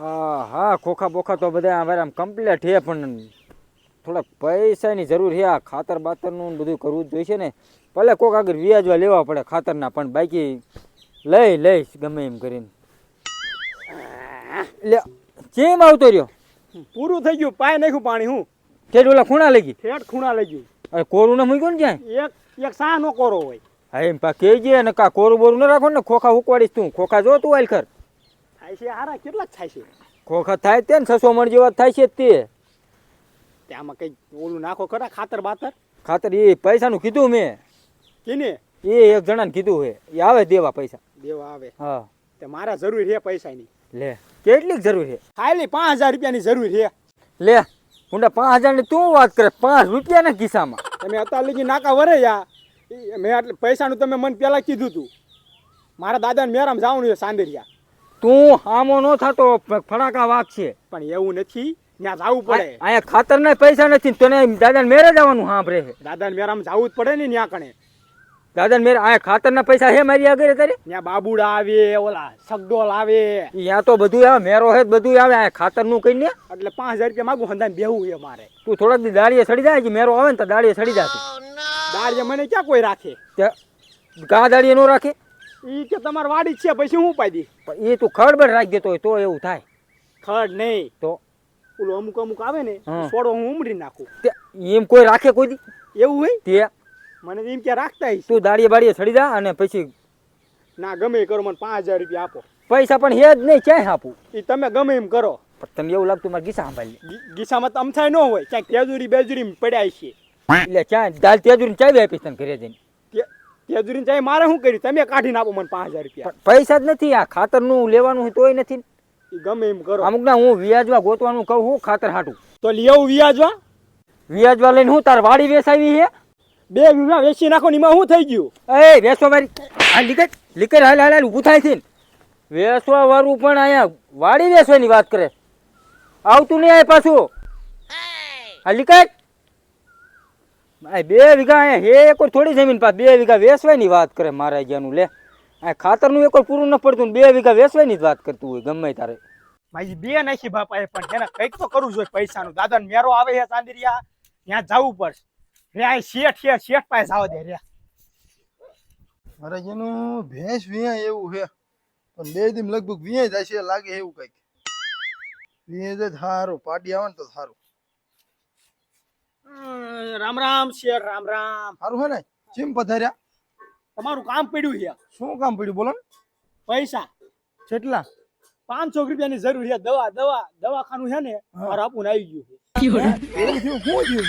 હા હા ખોખા બોખા તો બધા અમારે આમ કમ્પ્લીટ છે પણ થોડાક પૈસાની જરૂર છે આ ખાતર બાતરનું ને બધું કરવું જ જોઈશે ને. ભલે કોક આગળ વ્યાજવા લેવા પડે ખાતરના પણ બાકી લઈ લઈશ ગમે એમ કરીને. લે ચેમ આવતો રહ્યો? પૂરું થઈ ગયું પાય નાખ્યું પાણી હું. ઠેઠ ઓલા ખૂણા લઈ ગઈ ઠેઠ ખૂણા લઈ ગયું. અરે કોરું ને મૂક્યું ને ક્યાંય? એક એક સા નો કોરો હોય. હા એમ પા કહેજે ને કા કોરું બોરું ન રાખો ને ખોખા ઉકવાડીશ તું. ખોખા જો તું આલ કર થાય છે હારા કેટલા થાય છે? ખોખત થાય તે ને છસો મણ જેવા થાય છે તે. આમાં કઈ ઓલું નાખો ખરા ખાતર બાતર? ખાતર એ પૈસાનું કીધું મેં. કીને? એ એક જણાને કીધું હે. એ આવે દેવા પૈસા. દેવા આવે. હા. તે મારા જરૂર છે પૈસાની. લે. કેટલીક જરૂર છે ખાલી પાંચ હજાર રૂપિયાની જરૂર છે લે હુંડા પાંચ હજારની તું વાત કરે? પાંચ રૂપિયાના કિસ્સામાં તમે અત્યાર લગી નાકા વરે યા. મેં એટલે પૈસાનું તમે મને પહેલા કીધું તું. મારા દાદાને મેરામ જવાનું છે સાંદરિયા. તું હામો નો થતો ફડાકા વાગશે. પણ એવું નથી ત્યાં જવું પડે. અહીંયા ખાતર ના પૈસા નથી ને તને દાદાને મેરે જવાનું સાંભળે છે. દાદાને મેરામ જવું જ પડે ને ત્યાં કણે. દાદાને મેરે અહીંયા ખાતરના પૈસા હે મારી આગળ કરે ત્યાં બાબુડા આવે ઓલા સગડોલ આવે. ત્યાં તો બધું આવે મેરો હે બધું આવે અહીંયા ખાતરનું કઈ ને એટલે પાંચ હજાર રૂપિયા માગું હંધાને બેહવું એ મારે. તું થોડાક દી દાડીએ સડી જાય કે મેરો આવે ને તો દાડીએ સડી જશે. દાળીએ મને ક્યાં કોઈ રાખે? ગા દાડીએ નો રાખે? ઈ કે તમારે વાડી છે પછી હું પાડી પણ એ તું ખડબડ રાખી દેતો હોય તો એવું થાય. ખડ નહીં. તો? ઓલો અમુક અમુક આવે ને. છોડો હું ઉમરી નાખું. એમ કોઈ રાખે કોઈ દી? એવું હોય? તે? મને એમ કે રાખતા તું દાડીએ બાડીએ સડી જા અને પછી ના ગમે કરો મને પાંચ હજાર રૂપિયા આપો. પૈસા પણ હે જ નહીં ક્યાંય આપું? એ તમે ગમે એમ કરો. પણ તને એવું લાગતું મારે ગીસા સાંભળી ગીસામાં તો અમથાય ન હોય ક્યાંક તેજુરી બેજુરી પડ્યા છે એટલે ક્યાં દાલ તેજુરી ચાવી આપીશ તને ઘરે જઈને. તે- જાય મારે શું કર્યું? તમે કાઢીને આપો મને પાંચ હજાર રૂપિયા. પૈસા જ નથી આ ખાતરનું લેવાનું હોય તોય નથી ગમે એમ કરો. અમુક ના હું વ્યાજવા ગોતવાનું કહું હું ખાતર હાટું. તો લેવું વ્યાજવા વ્યાજવા લઈને હું તાર વાડી વેસાવી હે? બે વીઘા વેચી નાખો ને એમાં શું થઈ ગયું? એ વેસવા મારી. આ લીકર લીકર હાલ હાલ ઊભું થાય છે વેસવા વાળું પણ અહીંયા વાડી વેસવાની વાત કરે. આવતું નહીં આ પાછું. આ લીકર બે વીઘા અહીંયા હે એક થોડી જમીન પાસ બે વીઘા વેસવાની વાત કરે મારા જ્યાંનું લે. આ ખાતરનું એક પૂરું ન પડતું ને બે વીઘા વેસવાની જ વાત કરતું હોય ગમે તારે. મારી બે નાખી બાપા એ પણ એને કંઈક તો કરવું જોઈએ પૈસાનું. દાદાને મેરો આવે છે ચાંદીરિયા ત્યાં જવું પડશે. રે આ શેઠ છે શેઠ પાસે જવા દે રે મારે જેનું ભેંસ વિયા એવું છે પણ બે દિન લગભગ વિયા જાય છે લાગે એવું કંઈક. વિયા જાય સારું પાડી આવે ને તો સારું રામ રામ શેઠ રામ રામ. સારું હે ને? ચીમ પધાર્યા? તમારું કામ પડ્યું છે. શું કામ પડ્યું? બોલો ને. પૈસા. કેટલા? પાંચસો રૂપિયાની જરૂર છે. દવા દવા દવાખાનું છે ને. મારું આપું આવી ગયું છે. શું થયું?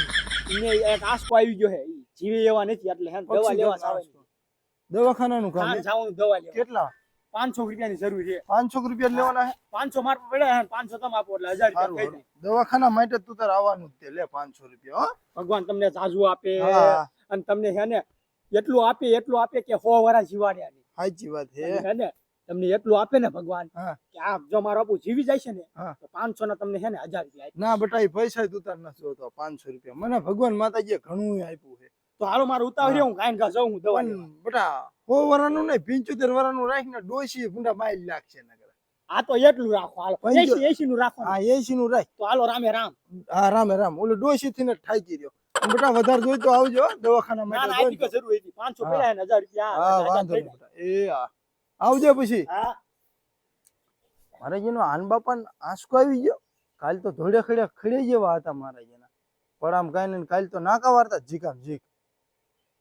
એને એક આસકો આવી ગયો છે. જીવે એવા નથી એટલે હે દવા લેવા આવે દવાખાનાનું કામ કામ જવાનું દવા લેવા. કેટલા? પાંચસો રૂપિયાની જરૂર છે. પાંચસો રૂપિયા લેવાના હે પાંચસો માર પડ્યા છે પાંચસો તમે આપો એટલે હજાર રૂપિયા દવાખાના માટે તું તાર આવવાનું જ લે પાંચસો રૂપિયા ભગવાન તમને જાજુ આપે અને તમને છે ને એટલું આપે એટલું આપે કે સો વરા જીવાડ્યા નહીં સાચી વાત છે. ને તમને એટલું આપે ને ભગવાન. કે આ જો મારો આપું જીવી જાય છે ને. તો પાંચસો ના તમને હે ને હજાર રૂપિયા ના બટા એ પૈસા તું તાર નથી જોતો પાંચસો રૂપિયા. મને ભગવાન માતાજીએ ઘણું આપ્યું છે. તો હાલો મારું ઉતાવળ છે, હું કાંઈ ઘા જાઉં હું દવા. બટા સો વરાનું નહીં પિંચોતેર વરાનું રાખીને ડોસી ભૂંડા માઇલ લાગશે નગર આ તો એટલું રાખો હાલો. એસી એસી નું રાખો હા એસી નું રાખ. તો હાલો રામે રામ. હા રામે રામ. ઓલું ડોસી થી ને ઠાકી રહ્યો બેટા વધારે જોઈ તો આવજો હો, દવાખાના ના ના જરૂર હતી. પાંચસો હા. પડ્યા હજાર રૂપિયા. હા વાંધો નહીં એ હા. આવજો પછી. હા. મારા જેનો આન બાપા આંસકો આવી ગયો. કાલ તો ધોળે ખડે ખડે જેવા હતા મારા પણ આમ કાંઈ નહીં કાલ તો નાકા વારતા જીકામ જીક.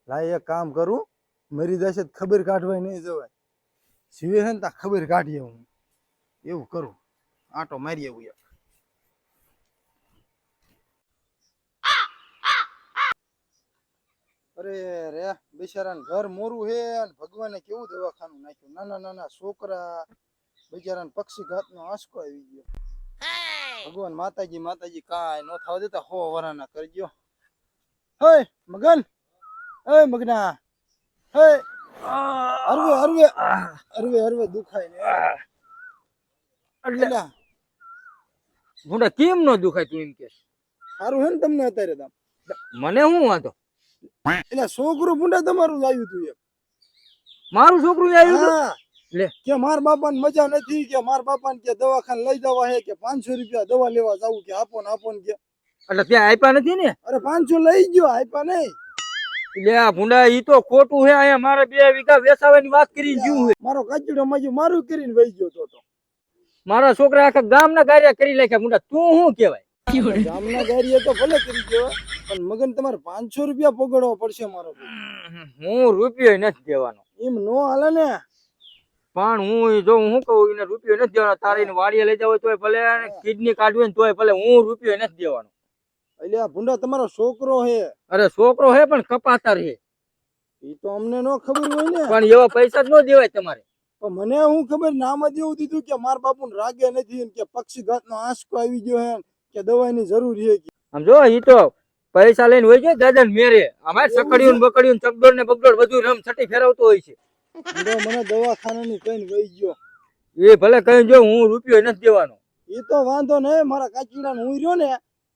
લાય એક કામ કરું. મરી જશે ખબર કાઢવાય નહીં જવાય. જીવે છે ને ત્યાં ખબર કાઢીએ હું. એવું કરું. આટો મારી આવું એક. અરે રે, બિચારાને ઘર મોરું હે અને ભગવાને કેવું દવાખાનું નાખ્યું? નાના નાના છોકરા, બિચારાને પક્ષી ઘાતનો આંસકો આવી ગયો. ભગવાન માતાજી માતાજી, કાંઈ નો થવા દેતા. હો, વરાના કરજો. હે, મગન. હે, મગના. હે. અરવે અરવે. અરવે અરવે દુખાય ને. એટલે ગુંડા કેમ નો દુખાય તું એમ કે? સારું હે ને તમને અત્યારે તામ મને શું વાંધો? એટલે છોકરું ભૂંડા તમારું જ આવ્યું તું એક મારું છોકરું આવ્યું? હા. લે. કે માર બાપાને મજા નથી કે માર બાપાને કે દવાખાને લઈ જવા હે કે પાંચસો રૂપિયા દવા લેવા જવું કે આપો ને આપો ને કે. એટલે ત્યાં આપ્યા નથી ને? અરે પાંચસો લઈ ગયો આપ્યા નહીં. આ ભૂંડા ઈ તો ખોટું હે અહીંયા મારે બે વીઘા વેસાવાની વાત કરી ગયું હે. મારો કાચીડો માજી મારું કરીને વહી ગયો તો તો. મારા છોકરા આખા ગામના કાર્ય કરી નાખ્યા ભૂંડા. તું શું કહેવાય? ગામના ગાડીએ તો ભલે કરી ગયો પણ મગન તમારે પાંચસો રૂપિયા પગડવો પડશે મારો. હું રૂપિયો નથી દેવાનો. એમ નો હાલે ને. પણ હું જો હું કહું એને રૂપિયો નથી દેવાનો. તારે વાડીએ લઈ જાવ તોય ભલે કિડની કાઢવી તોય ભલે હું રૂપિયો નથી દેવાનો. એટલે ભૂંડા તમારો છોકરો હે. અરે છોકરો હે પણ કપાતર હે. એ તો અમને નો ખબર હોય ને. પણ એવા પૈસા જ ન દેવાય તમારે. પણ મને હું ખબર નામ જ એવું દીધું કે માર બાપુ રાગે નથી કે પક્ષીઘાત નો આંસકો આવી ગયો હે કે દવાની જરૂર છે કે. આમ જો ઈ તો પૈસા લઈને હોય છે દાદા ને મેરે અમારે સકડિયું બકડિયું ચકડોળ ને બગડોળ બધું રમ છટી ફેરવતો હોય છે. મને દવાખાના ની કઈ વહી ગયો. એ ભલે કઈ જો હું રૂપિયો નથી દેવાનો. એ તો વાંધો નહીં મારા કાચીડા હું રહ્યો ને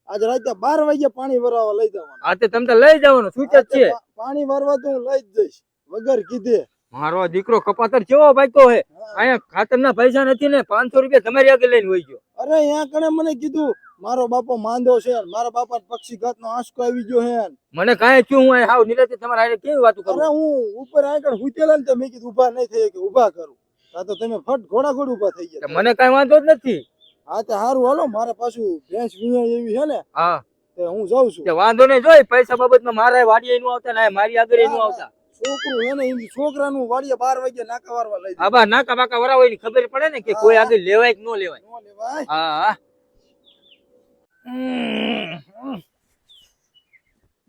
આજ રાતે બાર વાગે પાણી ભરવા લઈ જવાનું. આ તે તમે લઈ જવાનું સૂચક છે? પાણી ભરવા તો હું લઈ જ જઈશ વગર કીધે. મારો દીકરો કપાતર કેવો બાઈકો હે? અહીંયા ખાતરના પૈસા નથી ને પાંચસો રૂપિયા તમારી આગળ લઈને વહી ગયો. અરે અહીંયા કણે મને કીધું મારો બાપો માંદો છે ને મારા બાપા પક્ષીઘાત નો આંસકો આવી ગયો હે મને કાંઈ થયું હું હાવ નિરાતે તમારા આગળ કેવી વાત કરું? અરે હું ઉપર આગળ હુતેલા ને તો મેં કીધું ઊભા નહીં થઈ કે ઊભા કરું. આ તો તમે ફટ ઘોડા ઘોડ ઊભા થઈ ગયા. મને કાંઈ વાંધો જ નથી. હા તો સારું હાલો મારે પાછું ભેંસ વીણ્યા એવી છે ને હા. તે હું જાઉં છું. વાંધો નહીં જોઈ પૈસા બાબતમાં મારા વાડીએ નું આવતા ને મારી આગળનું આવતા. છોકરું હે ને છોકરા છોકરાનું વાડીએ બાર વાગે નાકા વારવા લઈ જાય આબા નાકા બાકા વરાવો એની ખબર પડે ને કે કોઈ આગળ લેવાય કે ન લેવાય. નો લેવાય. હા હા.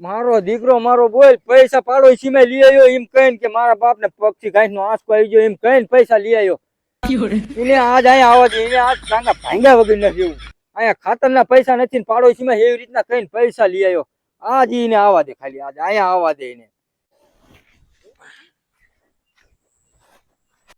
મારો દીકરો મારો બોલ પૈસા પાડો સીમે લઈ આવ્યો એમ કહીને કે મારા બાપ ને પક્ષી ઘાસ નો આંસકો આવી ગયો એમ કહીને પૈસા લઈ આવ્યો. એને આજ અહીંયા આવવા દે એને આજ ટાંગા ભાંગ્યા વગર નથી એવું અહીંયા ખાતરના પૈસા નથી ને પાડોશીમાં એવી રીતના કઈ પૈસા લઈ આવ્યો આજ એને આવવા દે ખાલી આજ અહીંયા આવવા દે એને